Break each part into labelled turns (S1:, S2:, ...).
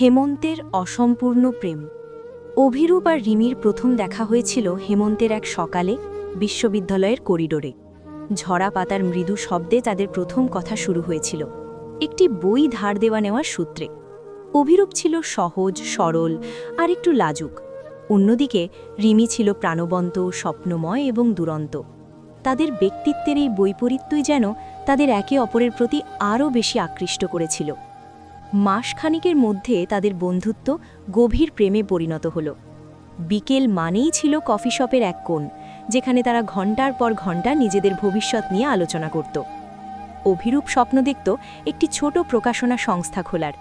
S1: হেমন্তের অসম্পূর্ণ প্রেম। অভিরূপ আর রিমির প্রথম দেখা হয়েছিল হেমন্তের এক সকালে বিশ্ববিদ্যালয়ের করিডোরে। ঝরা পাতার মৃদু শব্দে তাদের প্রথম কথা শুরু হয়েছিল, একটি বই ধার দেওয়া নেওয়ার সূত্রে। অভিরূপ ছিল সহজ, সরল আর একটু লাজুক। অন্যদিকে রিমি ছিল প্রাণবন্ত, স্বপ্নময় এবং দুরন্ত। তাদের ব্যক্তিত্বের এই বৈপরীত্যই যেন তাদের একে অপরের প্রতি আরও বেশি আকৃষ্ট করেছিল। মাসখানিকের মধ্যে তাদের বন্ধুত্ব গভীর প্রেমে পরিণত হল। বিকেল মানেই ছিল কফি শপের এক কোণ, যেখানে তারা ঘণ্টার পর ঘণ্টা নিজেদের ভবিষ্যৎ নিয়ে আলোচনা করত। অভিরূপ স্বপ্ন দেখত একটি ছোট প্রকাশনা সংস্থা খোলার,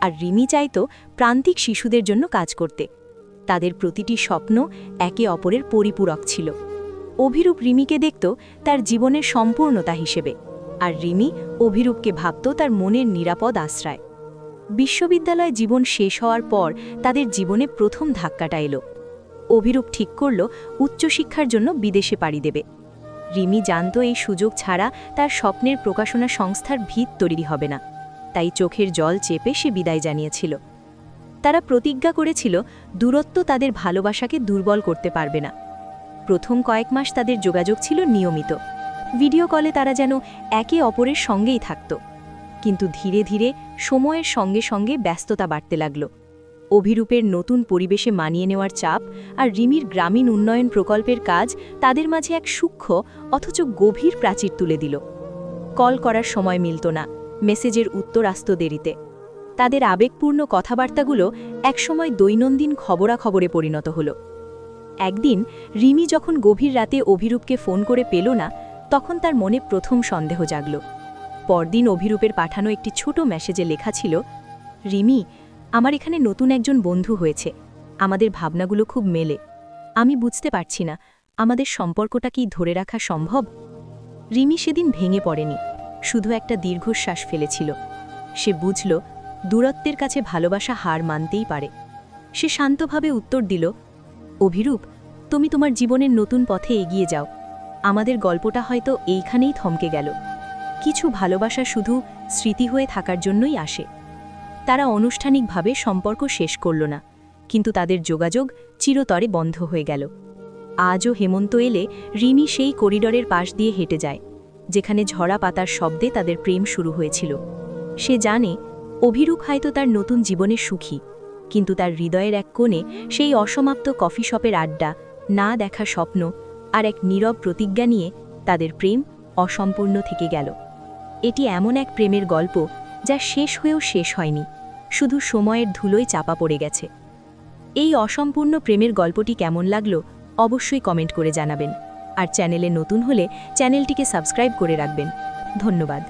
S1: আর রিমি চাইত প্রান্তিক শিশুদের জন্য কাজ করতে। তাদের প্রতিটি স্বপ্ন একে অপরের পরিপূরক ছিল। অভিরূপ রিমিকে দেখত তার জীবনের সম্পূর্ণতা হিসেবে, আর রিমি অভিরূপকে ভাবত তার মনের নিরাপদ আশ্রয়। বিশ্ববিদ্যালয় জীবন শেষ হওয়ার পর তাদের জীবনে প্রথম ধাক্কাটা এলো। অভিরূপ ঠিক করল, উচ্চশিক্ষার জন্য বিদেশে পাড়ি দেবে। রিমি জানত এই সুযোগ ছাড়া তার স্বপ্নের প্রকাশনা সংস্থার ভিত তৈরি হবে না। তাই চোখের জল চেপে সে বিদায় জানিয়েছিল। তারা প্রতিজ্ঞা করেছিল, দূরত্ব তাদের ভালোবাসাকে দুর্বল করতে পারবে না। প্রথম কয়েক মাস তাদের যোগাযোগ ছিল নিয়মিত। ভিডিও কলে তারা যেন একে অপরের সঙ্গেই থাকত। কিন্তু ধীরে ধীরে সময়ের সঙ্গে সঙ্গে ব্যস্ততা বাড়তে লাগল। অভিরূপের নতুন পরিবেশে মানিয়ে নেওয়ার চাপ আর রিমির গ্রামীণ উন্নয়ন প্রকল্পের কাজ তাদের মাঝে এক সূক্ষ্ম অথচ গভীর প্রাচীর তুলে দিল। কল করার সময় মিলত না, মেসেজের উত্তর আসত দেরিতে। তাদের আবেগপূর্ণ কথাবার্তাগুলো একসময় দৈনন্দিন খবরাখবরে পরিণত হল। একদিন রিমি যখন গভীর রাতে অভিরূপকে ফোন করে পেল না, তখন তার মনে প্রথম সন্দেহ জাগল। পরদিন অভিরূপের পাঠানো একটি ছোট মেসেজে লেখা ছিল, রিমি, আমার এখানে নতুন একজন বন্ধু হয়েছে। আমাদের ভাবনাগুলো খুব মেলে। আমি বুঝতে পারছি না, আমাদের সম্পর্কটা কি ধরে রাখা সম্ভব? রিমি সেদিন ভেঙে পড়েনি, শুধু একটা দীর্ঘশ্বাস ফেলেছিল। সে বুঝল, দূরত্বের কাছে ভালোবাসা হার মানতেই পারে। সে শান্তভাবে উত্তর দিল, অভিরূপ, তুমি তোমার জীবনের নতুন পথে এগিয়ে যাও। আমাদের গল্পটা হয়তো এইখানেই থমকে গেল। কিছু ভালোবাসা শুধু স্মৃতি হয়ে থাকার জন্যই আসে। তারা আনুষ্ঠানিকভাবে সম্পর্ক শেষ করল না, কিন্তু তাদের যোগাযোগ চিরতরে বন্ধ হয়ে গেল। আজও হেমন্ত এলে রিমি সেই করিডরের পাশ দিয়ে হেঁটে যায়, যেখানে ঝরা পাতার শব্দে তাদের প্রেম শুরু হয়েছিল। সে জানে, অভিরূপ হয়তো তার নতুন জীবনে সুখী, কিন্তু তার হৃদয়ের এক কোণে সেই অসমাপ্ত কফি শপের আড্ডা, না দেখা স্বপ্ন আর এক নীরব প্রতিজ্ঞা নিয়ে তাদের প্রেম অসম্পূর্ণ থেকে গেল। এটি এমন এক প্রেমের গল্প যা শেষ হয়েও শেষ হয়নি, শুধু সময়ের ধুলোয় চাপা পড়ে গেছে। এই অসম্পূর্ণ প্রেমের গল্পটি কেমন লাগল অবশ্যই কমেন্ট করে জানাবেন। আর চ্যানেলে নতুন হলে চ্যানেলটিকে সাবস্ক্রাইব করে রাখবেন। ধন্যবাদ।